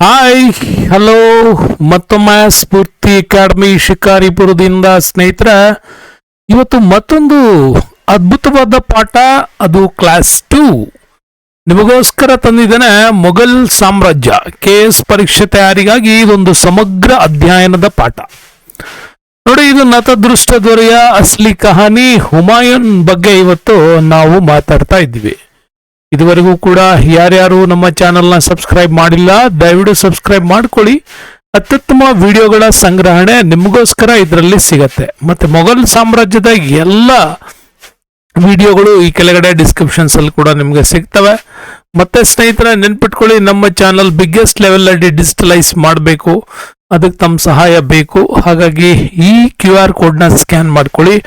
Hi hello ಮತ್ತೊಮ್ಮೆ ಸ್ಫೂರ್ತಿ academy ಶಿಕಾರಿಪುರದಿಂದ ಸ್ನೇಹಿತರ, ಇವತ್ತು ಮತ್ತೊಂದು ಅದ್ಭುತವಾದ ಪಾಠ, ಅದು ಕ್ಲಾಸ್ ಟೂ ನಿಮಗೋಸ್ಕರ ತಂದಿದ್ದೇನೆ ಮೊಘಲ್ ಸಾಮ್ರಾಜ್ಯ ಕೆ ಎಸ್ ಪರೀಕ್ಷೆ ತಯಾರಿಗಾಗಿ ಇದೊಂದು ಸಮಗ್ರ ಅಧ್ಯಯನದ ಪಾಠ. ನೋಡಿ, ಇದು ನತದೃಷ್ಟ ದೊರೆಯ ಅಸ್ಲಿ ಕಹಾನಿ ಹುಮಾಯೂನ್ ಬಗ್ಗೆ ಇವತ್ತು ನಾವು ಮಾತಾಡ್ತಾ ಇದ್ದೀವಿ. ಇದುವರೆಗೂ ಕೂಡ ಯಾರ್ಯಾರು ನಮ್ಮ ಚಾನೆಲ್ನ ಸಬ್ಸ್ಕ್ರೈಬ್ ಮಾಡಿಲ್ಲ, ದಯವಿಟ್ಟು ಸಬ್ಸ್ಕ್ರೈಬ್ ಮಾಡ್ಕೊಳ್ಳಿ. ಅತ್ಯುತ್ತಮ ವಿಡಿಯೋಗಳ ಸಂಗ್ರಹಣೆ ನಿಮಗೋಸ್ಕರ ಇದರಲ್ಲಿ ಸಿಗತ್ತೆ. ಮತ್ತೆ ಮೊಘಲ್ ಸಾಮ್ರಾಜ್ಯದ ಎಲ್ಲ ವಿಡಿಯೋಗಳು ಈ ಕೆಳಗಡೆ ಡಿಸ್ಕ್ರಿಪ್ಷನ್ಸ್ ಅಲ್ಲಿ ಕೂಡ ನಿಮಗೆ ಸಿಗ್ತವೆ. ಮತ್ತೆ ಸ್ನೇಹಿತರೆ, ನೆನ್ಪಿಟ್ಕೊಳ್ಳಿ, ನಮ್ಮ ಚಾನಲ್ ಬಿಗ್ಗೆಸ್ಟ್ ಲೆವೆಲ್ ಅಲ್ಲಿ ಡಿಜಿಟಲೈಸ್ ಮಾಡಬೇಕು. ಅದಕ್ಕೆ ತಮ್ಮ ಸಹಾಯ ಬೇಕು. ಹಾಗಾಗಿ ಈ ಕ್ಯೂ ಆರ್ ಕೋಡ್ನ ಸ್ಕ್ಯಾನ್ ಮಾಡ್ಕೊಳ್ಳಿ.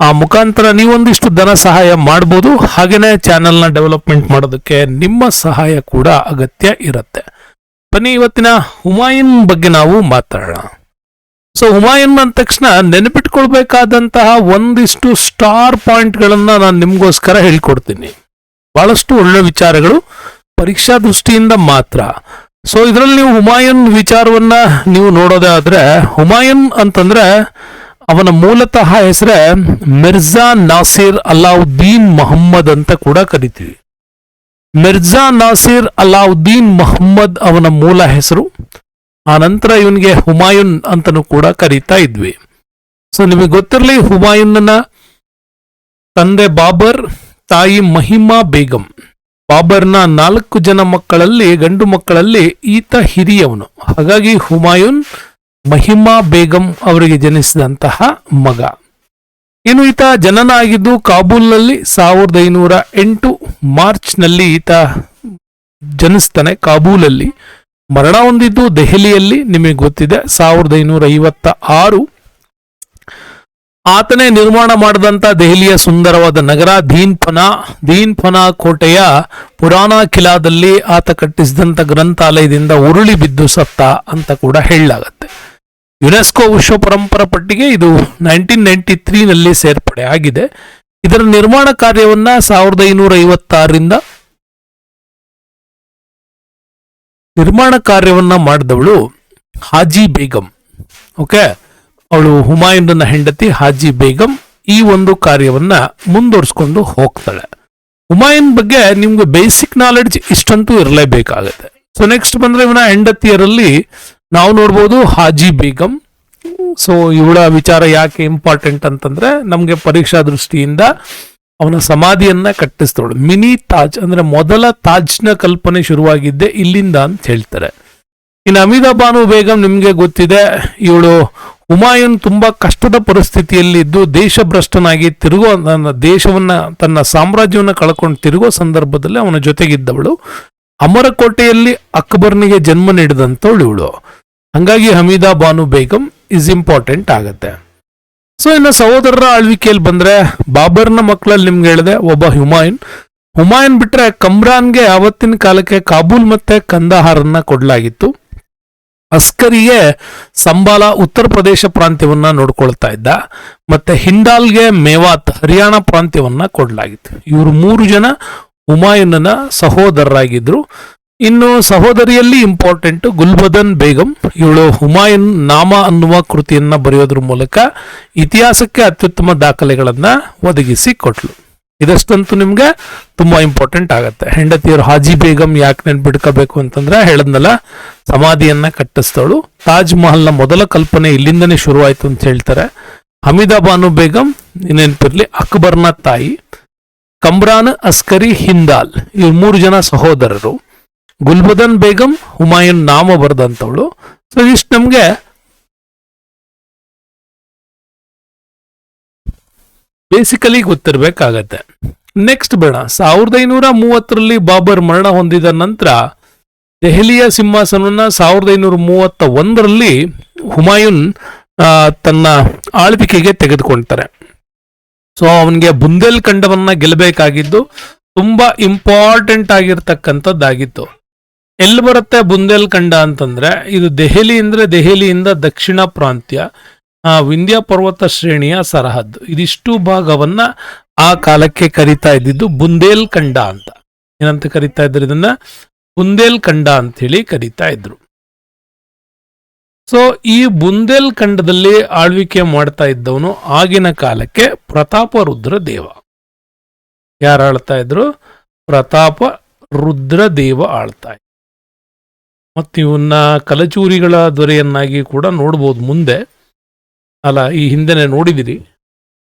ಆ ಮುಖಾಂತರ ನೀವೊಂದಿಷ್ಟು ಧನ ಸಹಾಯ ಮಾಡ್ಬೋದು. ಹಾಗೇನೆ ಚಾನೆಲ್ನ ಡೆವಲಪ್ಮೆಂಟ್ ಮಾಡೋದಕ್ಕೆ ನಿಮ್ಮ ಸಹಾಯ ಕೂಡ ಅಗತ್ಯ ಇರುತ್ತೆ. ಬನ್ನಿ ಇವತ್ತಿನ ಹುಮಾಯೂನ್ ಬಗ್ಗೆ ನಾವು ಮಾತಾಡೋಣ. ಸೊ, ಹುಮಾಯೂನ್ ಅಂದ ತಕ್ಷಣ ನೆನಪಿಟ್ಕೊಳ್ಬೇಕಾದಂತಹ ಒಂದಿಷ್ಟು ಸ್ಟಾರ್ ಪಾಯಿಂಟ್ಗಳನ್ನು ನಾನು ನಿಮಗೋಸ್ಕರ ಹೇಳ್ಕೊಡ್ತೀನಿ. ಬಹಳಷ್ಟು ಒಳ್ಳೆ ವಿಚಾರಗಳು. ಪರೀಕ್ಷಾ ದೃಷ್ಟಿಯಿಂದ ಮಾತ್ರ. ಸೊ ಇದರಲ್ಲಿ ನೀವು ಹುಮಾಯೂನ್ ವಿಚಾರವನ್ನ ನೀವು ನೋಡೋದಾದ್ರೆ ಹುಮಾಯೂನ್ ಅಂತಂದ್ರೆ ಅವನ ಮೂಲತಃ ಹೆಸರೇ ಮಿರ್ಜಾ ನಾಸಿರ್ ಅಲ್ಲಾವುದ್ದೀನ್ ಮೊಹಮ್ಮದ್ ಅಂತ ಕೂಡ ಕರಿತೀವಿ. ಮಿರ್ಜಾ ನಾಸಿರ್ ಅಲ್ಲಾವುದ್ದೀನ್ ಮೊಹಮ್ಮದ್ ಅವನ ಮೂಲ ಹೆಸರು, ಆ ನಂತರ ಇವನಿಗೆ ಹುಮಾಯೂನ್ ಅಂತನೂ ಕೂಡ ಕರೀತಾ ಇದ್ವಿ. ಸೊ ನಿಮಗೆ ಗೊತ್ತಿರಲಿ ಹುಮಾಯೂನ್ನ ತಂದೆ ಬಾಬರ್, ತಾಯಿ ಮಹಿಮಾ ಬೇಗಂ. ಬಾಬರ್ನ ನಾಲ್ಕು ಜನ ಮಕ್ಕಳಲ್ಲಿ, ಗಂಡು ಮಕ್ಕಳಲ್ಲಿ ಈತ ಹಿರಿಯವನು. ಹಾಗಾಗಿ ಹುಮಾಯೂನ್ ಮಹಿಮಾ ಬೇಗಂ ಅವರಿಗೆ ಜನಿಸಿದಂತಹ ಮಗ. ಇನ್ನು ಈತ ಜನನ ಆಗಿದ್ದು ಕಾಬೂಲ್ನಲ್ಲಿ ಸಾವಿರದ ಐನೂರ ಎಂಟು ಮಾರ್ಚ್ನಲ್ಲಿ ಈತ ಜನಿಸ್ತಾನೆ. ಕಾಬೂಲಲ್ಲಿ ಮರಣ ಹೊಂದಿದ್ದು ದೆಹಲಿಯಲ್ಲಿ, ನಿಮಗೆ ಗೊತ್ತಿದೆ, ಸಾವಿರದ ಐನೂರ ಐವತ್ತ ಆರು ಆತನೇ ನಿರ್ಮಾಣ ಮಾಡಿದಂತ ದೆಹಲಿಯ ಸುಂದರವಾದ ನಗರ ದೀನ್ ಫನಾ ಕೋಟೆಯ ಪುರಾಣ ಕಿಲಾದಲ್ಲಿ ಆತ ಕಟ್ಟಿಸಿದಂತ ಗ್ರಂಥಾಲಯದಿಂದ ಉರುಳಿ ಬಿದ್ದು ಸತ್ತ ಅಂತ ಕೂಡ ಹೇಳಲಾಗತ್ತೆ. ಯುನೆಸ್ಕೋ ವಿಶ್ವ ಪರಂಪರಾ ಪಟ್ಟಿಗೆ ಇದು ನೈನ್ಟೀನ್ ನೈಂಟಿ ತ್ರೀನಲ್ಲಿ ಸೇರ್ಪಡೆ ಆಗಿದೆ. ಇದರ ನಿರ್ಮಾಣ ಕಾರ್ಯವನ್ನ ಸಾವಿರದ ಐನೂರ ಐವತ್ತಾರರಿಂದ ನಿರ್ಮಾಣ ಕಾರ್ಯವನ್ನ ಮಾಡಿದವಳು ಹಾಜಿ ಬೇಗಂ. ಓಕೆ? ಅವಳು ಹುಮಾಯೂನ್ನ ಹೆಂಡತಿ ಹಾಜಿ ಬೇಗಂ ಈ ಒಂದು ಕಾರ್ಯವನ್ನ ಮುಂದುವರಿಸ್ಕೊಂಡು ಹೋಗ್ತಾಳೆ. ಹುಮಾಯೂನ್ ಬಗ್ಗೆ ನಿಮ್ಗೆ ಬೇಸಿಕ್ ನಾಲೆಡ್ಜ್ ಇಷ್ಟಂತೂ ಇರಲೇಬೇಕಾಗತ್ತೆ. ಸೊ ನೆಕ್ಸ್ಟ್ ಬಂದ್ರೆ ಇವನ ಹೆಂಡತಿಯರಲ್ಲಿ ನಾವು ನೋಡ್ಬೋದು ಹಾಜಿ ಬೇಗಂ. ಸೊ ಇವಳ ವಿಚಾರ ಯಾಕೆ ಇಂಪಾರ್ಟೆಂಟ್ ಅಂತಂದ್ರೆ ನಮಗೆ ಪರೀಕ್ಷಾ ದೃಷ್ಟಿಯಿಂದ ಅವನ ಸಮಾಧಿಯನ್ನ ಕಟ್ಟಿಸ್ತಾಳು ಮಿನಿ ತಾಜ್ ಅಂದ್ರೆ ಮೊದಲ ತಾಜ್ನ ಕಲ್ಪನೆ ಶುರುವಾಗಿದ್ದೆ ಇಲ್ಲಿಂದ ಅಂತ ಹೇಳ್ತಾರೆ. ಇನ್ನು ಅಮಿತ ಬಾನು ಬೇಗಂ ನಿಮಗೆ ಗೊತ್ತಿದೆ, ಇವಳು ಹುಮಾಯೂನ್ ತುಂಬ ಕಷ್ಟದ ಪರಿಸ್ಥಿತಿಯಲ್ಲಿದ್ದು ದೇಶಭ್ರಷ್ಟನಾಗಿ ತಿರುಗೋ ದೇಶವನ್ನ, ತನ್ನ ಸಾಮ್ರಾಜ್ಯವನ್ನ ಕಳ್ಕೊಂಡು ತಿರುಗೋ ಸಂದರ್ಭದಲ್ಲಿ ಅವನ ಜೊತೆಗಿದ್ದವಳು. ಅಮರಕೋಟೆಯಲ್ಲಿ ಅಕ್ಬರ್ನಿಗೆ ಜನ್ಮ ನೀಡಿದಂಥವಳು ಇವಳು. ಹಂಗಾಗಿ ಹಮೀದಾ ಬಾನು ಬೇಗಂ ಇಸ್ ಇಂಪಾರ್ಟೆಂಟ್ ಆಗುತ್ತೆ. ಸೊ ಇನ್ನು ಸಹೋದರರ ಆಳ್ವಿಕೆಯಲ್ಲಿ ಬಂದ್ರೆ, ಬಾಬರ್ನ ಮಕ್ಕಳಲ್ಲಿ ನಿಮ್ಗೆ ಹೇಳಿದೆ, ಒಬ್ಬ ಹುಮಾಯೂನ್. ಹುಮಾಯೂನ್ ಬಿಟ್ರೆ ಕಮ್ರಾನ್ಗೆ ಆವತ್ತಿನ ಕಾಲಕ್ಕೆ ಕಾಬೂಲ್ ಮತ್ತೆ ಕಂದಹಾರನ್ನ ಕೊಡಲಾಗಿತ್ತು. ಅಸ್ಕರಿಗೆ ಸಂಬಾಲ ಉತ್ತರ ಪ್ರದೇಶ ಪ್ರಾಂತ್ಯವನ್ನ ನೋಡ್ಕೊಳ್ತಾ ಇದ್ದ. ಮತ್ತೆ ಹಿಂಡಾಲ್ಗೆ ಮೇವಾತ್ ಹರಿಯಾಣ ಪ್ರಾಂತ್ಯವನ್ನ ಕೊಡಲಾಗಿತ್ತು. ಇವರು ಮೂರು ಜನ ಹುಮಾಯೂನನ ಸಹೋದರರಾಗಿದ್ರು. ಇನ್ನು ಸಹೋದರಿಯಲ್ಲಿ ಇಂಪಾರ್ಟೆಂಟ್ ಗುಲ್ಬದನ್ ಬೇಗಂ. ಇವಳು ಹುಮಾಯೂನ್ ನಾಮ ಅನ್ನುವ ಕೃತಿಯನ್ನ ಬರೆಯೋದ್ರ ಮೂಲಕ ಇತಿಹಾಸಕ್ಕೆ ಅತ್ಯುತ್ತಮ ದಾಖಲೆಗಳನ್ನ ಒದಗಿಸಿ ಕೊಟ್ಲು. ಇದಷ್ಟಂತೂ ನಿಮ್ಗೆ ತುಂಬಾ ಇಂಪಾರ್ಟೆಂಟ್ ಆಗುತ್ತೆ. ಹೆಂಡತಿಯರು ಹಾಜಿ ಬೇಗಂ ಯಾಕೆ ನೆನ್ಪಿಡ್ಕೋಬೇಕು ಅಂತಂದ್ರೆ ಹೇಳದ್ನಲ್ಲ, ಸಮಾಧಿಯನ್ನ ಕಟ್ಟಿಸ್ತಾಳು ತಾಜ್ ಮಹಲ್ನ ಮೊದಲ ಕಲ್ಪನೆ ಇಲ್ಲಿಂದನೇ ಶುರುವಾಯ್ತು ಅಂತ ಹೇಳ್ತಾರೆ. ಹಮೀದಾ ಬಾನು ಬೇಗಂ ನೆನಪಿರ್ಲಿ ಅಕ್ಬರ್ನ ತಾಯಿ. ಕಮ್ರಾನ್ ಅಸ್ಕರಿ ಹಿಂದಾಲ್, ಇವ್ರು ಮೂರು ಜನ ಸಹೋದರರು. ಗುಲ್ಬದನ್ ಬೇಗಂ, ಹುಮಾಯೂನ್ ನಾಮ ಬರೆದಂಥವಳು ಸೊ ಇಷ್ಟು ನಮ್ಗೆ ಬೇಸಿಕಲಿ ಗೊತ್ತಿರಬೇಕಾಗತ್ತೆ. ನೆಕ್ಸ್ಟ್ ಬೇಡ. ಸಾವಿರದ ಐನೂರ ಮೂವತ್ತರಲ್ಲಿ ಬಾಬರ್ ಮರಣ ಹೊಂದಿದ ನಂತರ ದೆಹಲಿಯ ಸಿಂಹಾಸನವನ್ನ ಸಾವಿರದ ಐನೂರ ಮೂವತ್ತ ಒಂದರಲ್ಲಿ ಹುಮಾಯೂನ್ ತನ್ನ ಆಳ್ವಿಕೆಗೆ ತೆಗೆದುಕೊಳ್ತಾರೆ ಸೊ ಅವನಿಗೆ ಬುಂದೇಲ್ ಖಂಡವನ್ನ ಗೆಲ್ಲಬೇಕಾಗಿದ್ದು, ತುಂಬಾ ಇಂಪಾರ್ಟೆಂಟ್ ಆಗಿರ್ತಕ್ಕಂಥದ್ದಾಗಿತ್ತು. ಎಲ್ಲಿ ಬರುತ್ತೆ ಬುಂದೇಲ್ ಖಂಡ ಅಂತಂದ್ರೆ, ಇದು ದೆಹಲಿ ಅಂದ್ರೆ ದೆಹಲಿಯಿಂದ ದಕ್ಷಿಣ ಪ್ರಾಂತ್ಯ ವಿಂಧ್ಯ ಪರ್ವತ ಶ್ರೇಣಿಯ ಸರಹದ್ದು. ಇದಿಷ್ಟು ಭಾಗವನ್ನ ಆ ಕಾಲಕ್ಕೆ ಕರಿತಾ ಇದ್ದಿದ್ದು ಬುಂದೇಲ್ ಖಂಡ ಅಂತ. ಏನಂತ ಕರಿತಾ ಇದ್ರು ಇದನ್ನ? ಬುಂದೇಲ್ ಖಂಡ ಅಂತ ಹೇಳಿ ಕರಿತಾ ಇದ್ರು. ಸೊ ಈ ಬುಂದೇಲ್ ಖಂಡದಲ್ಲಿ ಆಳ್ವಿಕೆ ಮಾಡ್ತಾ ಇದ್ದವನು ಆಗಿನ ಕಾಲಕ್ಕೆ ಪ್ರತಾಪ ರುದ್ರ ದೇವ ಯಾರು ಆಳ್ತಾ ಇದ್ರು? ಪ್ರತಾಪ ರುದ್ರ ದೇವ ಆಳ್ತಾ ಇದ್ರು. ಮತ್ತು ಇವನ್ನ ಕಲಚೂರಿಗಳ ದೊರೆಯನ್ನಾಗಿ ಕೂಡ ನೋಡ್ಬೋದು ಮುಂದೆ. ಅಲ್ಲ, ಈ ಹಿಂದೆನೆ ನೋಡಿದಿರಿ,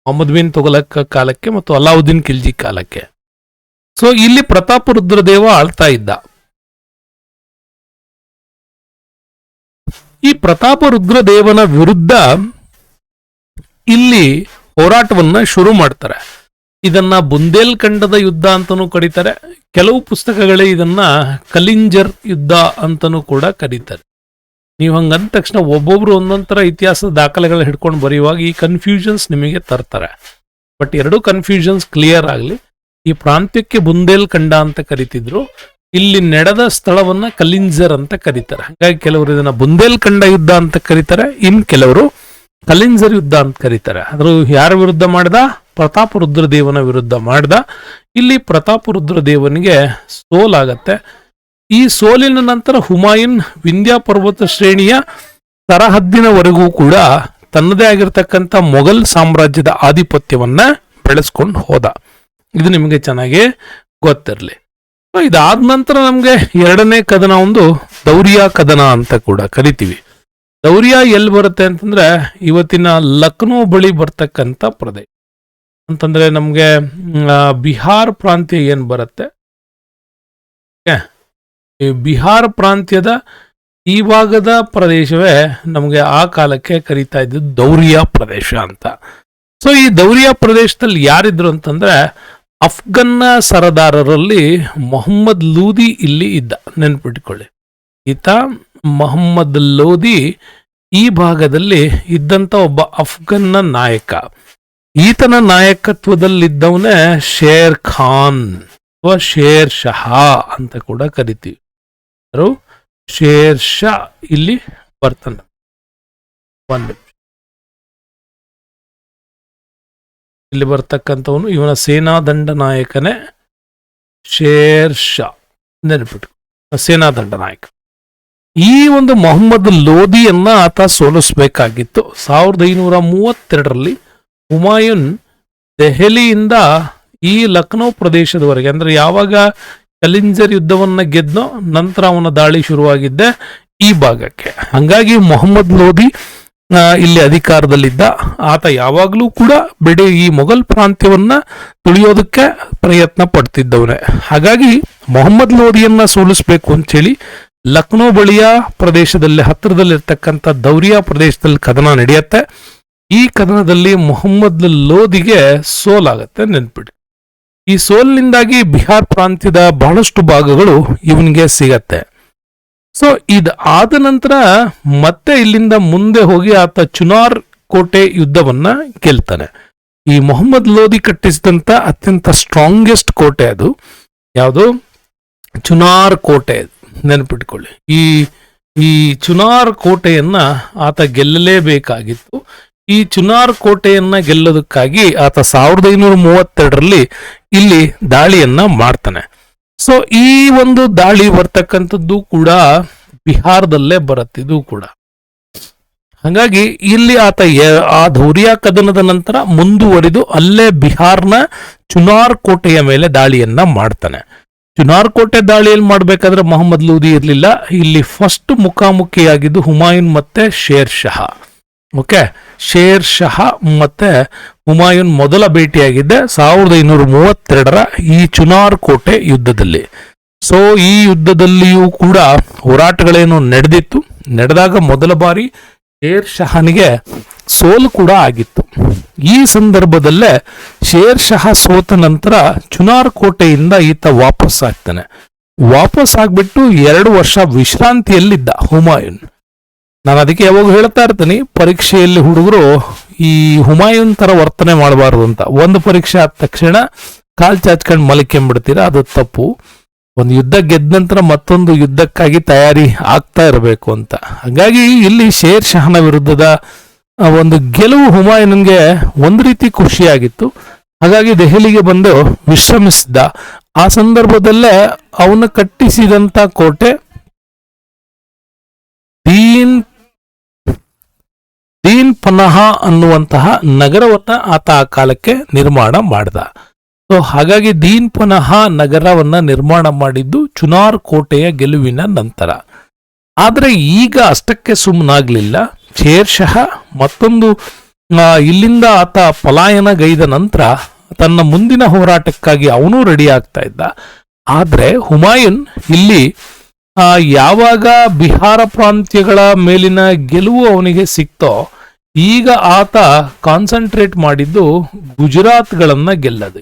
ಮೊಹಮ್ಮದ್ ಬಿನ್ ತೊಗಲಕ್ಕ ಕಾಲಕ್ಕೆ ಮತ್ತು ಅಲಾವುದ್ದೀನ್ ಖಿಲ್ಜಿ ಕಾಲಕ್ಕೆ. ಸೊ ಇಲ್ಲಿ ಪ್ರತಾಪ ರುದ್ರದೇವ ಆಳ್ತಾ ಇದ್ದ. ಈ ಪ್ರತಾಪ ರುದ್ರದೇವನ ವಿರುದ್ಧ ಇಲ್ಲಿ ಹೋರಾಟವನ್ನ ಶುರು ಮಾಡ್ತಾರೆ. ಇದನ್ನ ಬುಂದೇಲ್ ಖಂಡದ ಯುದ್ಧ ಅಂತಾನೂ ಕರೀತಾರೆ. ಕೆಲವು ಪುಸ್ತಕಗಳೇ ಇದನ್ನ ಕಲಿಂಜರ್ ಯುದ್ಧ ಅಂತಾನೂ ಕೂಡ ಕರೀತಾರೆ. ನೀವು ಹಂಗಂದ ತಕ್ಷಣ ಒಬ್ಬೊಬ್ರು ಒಂದೊಂದು ಇತಿಹಾಸದ ದಾಖಲೆಗಳು ಹಿಡ್ಕೊಂಡು ಬರೆಯುವಾಗ ಈ ಕನ್ಫ್ಯೂಷನ್ಸ್ ನಿಮಗೆ ತರ್ತಾರೆ. ಬಟ್ ಎರಡು ಕನ್ಫ್ಯೂಷನ್ಸ್ ಕ್ಲಿಯರ್ ಆಗಲಿ, ಈ ಪ್ರಾಂತ್ಯಕ್ಕೆ ಬುಂದೇಲ್ ಖಂಡ ಅಂತ ಕರಿತಿದ್ರು, ಇಲ್ಲಿ ನಡೆದ ಸ್ಥಳವನ್ನ ಕಲಿಂಜರ್ ಅಂತ ಕರೀತಾರೆ. ಹಾಗಾಗಿ ಕೆಲವರು ಇದನ್ನ ಬುಂದೇಲ್ಖಂಡ ಯುದ್ಧ ಅಂತ ಕರೀತಾರೆ, ಇನ್ ಕೆಲವರು ಕಲಿಂಜರ್ ಯುದ್ಧ ಅಂತ ಕರೀತಾರೆ. ಅದ್ರ ಯಾರ ವಿರುದ್ಧ ಮಾಡ್ದ? ಪ್ರತಾಪ ರುದ್ರದೇವನ ವಿರುದ್ಧ ಮಾಡ್ದ. ಇಲ್ಲಿ ಪ್ರತಾಪ ರುದ್ರದೇವನಿಗೆ ಸೋಲಾಗತ್ತೆ. ಈ ಸೋಲಿನ ನಂತರ ಹುಮಾಯೂನ್ ವಿಂಧ್ಯ ಪರ್ವತ ಶ್ರೇಣಿಯ ಸರಹದ್ದಿನವರೆಗೂ ಕೂಡ ತನ್ನದೇ ಆಗಿರತಕ್ಕಂಥ ಮೊಘಲ್ ಸಾಮ್ರಾಜ್ಯದ ಆಧಿಪತ್ಯವನ್ನ ಬೆಳೆಸ್ಕೊಂಡು ಹೋದ. ಇದು ನಿಮಗೆ ಚೆನ್ನಾಗಿ ಗೊತ್ತಿರಲಿ. ಇದಾದ ನಂತರ ನಮಗೆ ಎರಡನೇ ಕದನ ಒಂದು ದೌರ್ಯ ಕದನ ಅಂತ ಕೂಡ ಕರಿತೀವಿ. ದೌರ್ಯ ಎಲ್ಲಿ ಬರುತ್ತೆ ಅಂತಂದ್ರೆ ಇವತ್ತಿನ ಲಕ್ನೋ ಬಳಿ ಬರ್ತಕ್ಕಂಥ ಪ್ರದೇಶ. ಅಂತಂದ್ರೆ ನಮಗೆ ಬಿಹಾರ್ ಪ್ರಾಂತ್ಯ ಏನು ಬರುತ್ತೆ? ಬಿಹಾರ್ ಪ್ರಾಂತ್ಯದ ಈ ಭಾಗದ ಪ್ರದೇಶವೇ ನಮಗೆ ಆ ಕಾಲಕ್ಕೆ ಕರೀತಾ ಇದ್ದು ದೌರ್ಯ ಪ್ರದೇಶ ಅಂತ. ಸೊ ಈ ದೌರ್ಯ ಪ್ರದೇಶದಲ್ಲಿ ಯಾರಿದ್ರು ಅಂತಂದ್ರೆ ಅಫ್ಘನ್ನ ಸರದಾರರಲ್ಲಿ ಮೊಹಮ್ಮದ್ ಲೂದಿ ಇಲ್ಲಿ ಇದ್ದ. ನೆನ್ಪಿಟ್ಕೊಳ್ಳಿ. ಈತ ಮೊಹಮ್ಮದ್ ಲೋದಿ ಈ ಭಾಗದಲ್ಲಿ ಇದ್ದಂತ ಒಬ್ಬ ಅಫ್ಘನ್ನ ನಾಯಕ. ಈತನ ನಾಯಕತ್ವದಲ್ಲಿದ್ದವನೇ ಶೇರ್ ಖಾನ್, ಅಥವಾ ಶೇರ್ ಶಹಾ ಅಂತ ಕೂಡ ಕರಿತೀವಿ? ಶೇರ್ ಶಾ ಇಲ್ಲಿ ಬರ್ತಾನೆ ಒಂದು ಇಲ್ಲಿ ಬರ್ತಕ್ಕಂಥವನು ಇವನ ಸೇನಾದಂಡ ನಾಯಕನೇ ಶೇರ್ ಶಾ. ನೆನಪಿಟ್ಟು ಸೇನಾದಂಡ ನಾಯಕ ಈ ಒಂದು ಮೊಹಮ್ಮದ್ ಲೋಧಿಯನ್ನ ಆತ ಸೋಲಿಸಬೇಕಾಗಿತ್ತು. ಸಾವಿರದ ಐನೂರ ಮೂವತ್ತೆರಡರಲ್ಲಿ ಹುಮಾಯೂನ್ ದೆಹಲಿಯಿಂದ ಈ ಲಕ್ನೋ ಪ್ರದೇಶದವರೆಗೆ, ಅಂದ್ರೆ ಯಾವಾಗ ಕಲಿಂಜರ್ ಯುದ್ಧವನ್ನ ಗೆದ್ದು ನಂತರ ಅವನ ದಾಳಿ ಶುರುವಾಗಿದ್ದೆ ಈ ಭಾಗಕ್ಕೆ. ಹಂಗಾಗಿ ಮೊಹಮ್ಮದ್ ಲೋಧಿ ಇಲ್ಲಿ ಅಧಿಕಾರದಲ್ಲಿದ್ದ. ಆತ ಯಾವಾಗಲೂ ಕೂಡ ಬಿಡಿ ಈ ಮೊಘಲ್ ಪ್ರಾಂತ್ಯವನ್ನ ತುಳಿಯೋದಕ್ಕೆ ಪ್ರಯತ್ನ ಪಡ್ತಿದ್ದವನೇ. ಹಾಗಾಗಿ ಮೊಹಮ್ಮದ್ ಲೋದಿಯನ್ನ ಸೋಲಿಸ್ಬೇಕು ಅಂತೇಳಿ ಲಕ್ನೋ ಬಳಿಯ ಪ್ರದೇಶದಲ್ಲಿ, ಹತ್ತಿರದಲ್ಲಿರ್ತಕ್ಕಂಥ ದೌರಿಯಾ ಪ್ರದೇಶದಲ್ಲಿ ಕದನ ನಡೆಯುತ್ತೆ. ಈ ಕದನದಲ್ಲಿ ಮೊಹಮ್ಮದ್ ಲೋಧಿಗೆ ಸೋಲಾಗತ್ತೆ ನೆನ್ಪಿಡಿ. ಈ ಸೋಲಿನಿಂದಾಗಿ ಬಿಹಾರ್ ಪ್ರಾಂತ್ಯದ ಬಹಳಷ್ಟು ಭಾಗಗಳು ಇವನಿಗೆ ಸಿಗತ್ತೆ. ಸೊ ಆದ ನಂತರ ಮತ್ತೆ ಇಲ್ಲಿಂದ ಮುಂದೆ ಹೋಗಿ ಆತ ಚುನಾರ್ ಕೋಟೆ ಯುದ್ಧವನ್ನ ಗೆಲ್ತಾನೆ. ಈ ಮೊಹಮ್ಮದ್ ಲೋದಿ ಕಟ್ಟಿಸಿದಂತ ಅತ್ಯಂತ ಸ್ಟ್ರಾಂಗೆಸ್ಟ್ ಕೋಟೆ ಅದು. ಯಾವುದು? ಚುನಾರ್ ಕೋಟೆ ನೆನಪಿಟ್ಕೊಳ್ಳಿ. ಈ ಈ ಚುನಾರ್ ಕೋಟೆಯನ್ನ ಆತ ಗೆಲ್ಲಲೇಬೇಕಾಗಿತ್ತು. ಈ ಚುನಾರ್ ಕೋಟೆಯನ್ನ ಗೆಲ್ಲೋದಕ್ಕಾಗಿ ಆತ ಸಾವಿರದ ಐನೂರ ಮೂವತ್ತೆರಡರಲ್ಲಿ ಇಲ್ಲಿ ದಾಳಿಯನ್ನ ಮಾಡ್ತಾನೆ. ಸೊ ಈ ಒಂದು ದಾಳಿ ಬರ್ತಕ್ಕಂಥದ್ದು ಕೂಡ ಬಿಹಾರದಲ್ಲೇ ಬರುತ್ತೆ, ಇದು ಕೂಡ. ಹಾಗಾಗಿ ಇಲ್ಲಿ ಆತ ಆ ಧೌರ್ಯ ಕದನದ ನಂತರ ಮುಂದುವರಿದು ಅಲ್ಲೇ ಬಿಹಾರ್ನ ಚುನಾರ್ ಕೋಟೆಯ ಮೇಲೆ ದಾಳಿಯನ್ನ ಮಾಡ್ತಾನೆ. ಚುನಾರ್ ಕೋಟೆ ದಾಳಿಯಲ್ಲಿ ಮಾಡಬೇಕಾದ್ರೆ ಮೊಹಮ್ಮದ್ ಲೂದಿ ಇರಲಿಲ್ಲ, ಇಲ್ಲಿ ಫಸ್ಟ್ ಮುಖಾಮುಖಿಯಾಗಿದ್ದು ಹುಮಾಯೂನ್ ಮತ್ತೆ ಶೇರ್ ಶಹಾ. ಓಕೆ. ಶೇರ್ ಶಹಾ ಮತ್ತೆ ಹುಮಾಯೂನ್ ಮೊದಲ ಭೇಟಿಯಾಗಿದ್ದೆ ಸಾವಿರದ ಐನೂರ ಮೂವತ್ತೆರಡರ ಈ ಚುನಾರ್ ಕೋಟೆ ಯುದ್ಧದಲ್ಲಿ. ಸೊ ಈ ಯುದ್ಧದಲ್ಲಿಯೂ ಕೂಡ ಹೋರಾಟಗಳೇನು ನಡೆದಿತ್ತು. ನಡೆದಾಗ ಮೊದಲ ಬಾರಿ ಶೇರ್ ಶಹನಿಗೆ ಸೋಲು ಕೂಡ ಆಗಿತ್ತು. ಈ ಸಂದರ್ಭದಲ್ಲೇ ಶೇರ್ ಶಹಾ ಸೋತ ನಂತರ ಚುನಾರ್ ಕೋಟೆಯಿಂದ ಈತ ವಾಪಸ್ ಆಗ್ತಾನೆ ವಾಪಸ್ ಆಗ್ಬಿಟ್ಟು ಎರಡು ವರ್ಷ ವಿಶ್ರಾಂತಿಯಲ್ಲಿದ್ದ ಹುಮಾಯೂನ್. ನಾನು ಅದಕ್ಕೆ ಯಾವಾಗ ಹೇಳ್ತಾ ಇರ್ತೀನಿ, ಪರೀಕ್ಷೆಯಲ್ಲಿ ಹುಡುಗರು ಈ ಹುಮಾಯೂನ್ ಥರ ವರ್ತನೆ ಮಾಡಬಾರ್ದು ಅಂತ. ಒಂದು ಪರೀಕ್ಷೆ ಆದ ತಕ್ಷಣ ಕಾಲ್ ಚಾಚ್ಕೊಂಡು ಮಲಿಕೆಂಬಿಡ್ತೀರಾ ಅದು ತಪ್ಪು. ಒಂದು ಯುದ್ಧ ಗೆದ್ದ ನಂತರ ಮತ್ತೊಂದು ಯುದ್ಧಕ್ಕಾಗಿ ತಯಾರಿ ಆಗ್ತಾ ಇರಬೇಕು ಅಂತ. ಹಾಗಾಗಿ ಇಲ್ಲಿ ಶೇರ್ ಶಹನ ವಿರುದ್ಧದ ಒಂದು ಗೆಲುವು ಹುಮಾಯೂನ್ಗೆ ಒಂದು ರೀತಿ ಖುಷಿಯಾಗಿತ್ತು. ಹಾಗಾಗಿ ದೆಹಲಿಗೆ ಬಂದು ವಿಶ್ರಮಿಸಿದ್ದ ಆ ಸಂದರ್ಭದಲ್ಲೇ ಅವನು ಕಟ್ಟಿಸಿದಂತ ಕೋಟೆ ದೀನ್ ಪನಹ ಅನ್ನುವಂತಹ ನಗರವನ್ನ ಆತ ಆ ಕಾಲಕ್ಕೆ ನಿರ್ಮಾಣ ಮಾಡಿದ. ಸೊ ಹಾಗಾಗಿ ದೀನ್ ಪನಹ ನಗರವನ್ನ ನಿರ್ಮಾಣ ಮಾಡಿದ್ದು ಚುನಾರ್ ಕೋಟೆಯ ಗೆಲುವಿನ ನಂತರ. ಆದರೆ ಈಗ ಅಷ್ಟಕ್ಕೆ ಸುಮ್ಮನಾಗ್ಲಿಲ್ಲ ಶೇರ್ ಶಹ ಮತ್ತೊಂದು ಇಲ್ಲಿಂದ ಆತ ಪಲಾಯನಗೈದ ನಂತರ ತನ್ನ ಮುಂದಿನ ಹೋರಾಟಕ್ಕಾಗಿ ಅವನು ರೆಡಿ ಆಗ್ತಾ ಇದ್ದ. ಆದರೆ ಹುಮಾಯೂನ್ ಇಲ್ಲಿ ಯಾವಾಗ ಬಿಹಾರ ಪ್ರಾಂತ್ಯಗಳ ಮೇಲಿನ ಗೆಲುವು ಅವನಿಗೆ ಸಿಕ್ತೋ, ಈಗ ಆತ ಕಾನ್ಸಂಟ್ರೇಟ್ ಮಾಡಿದ್ದು ಗುಜರಾತ್ಗಳನ್ನ ಗೆಲ್ಲದು?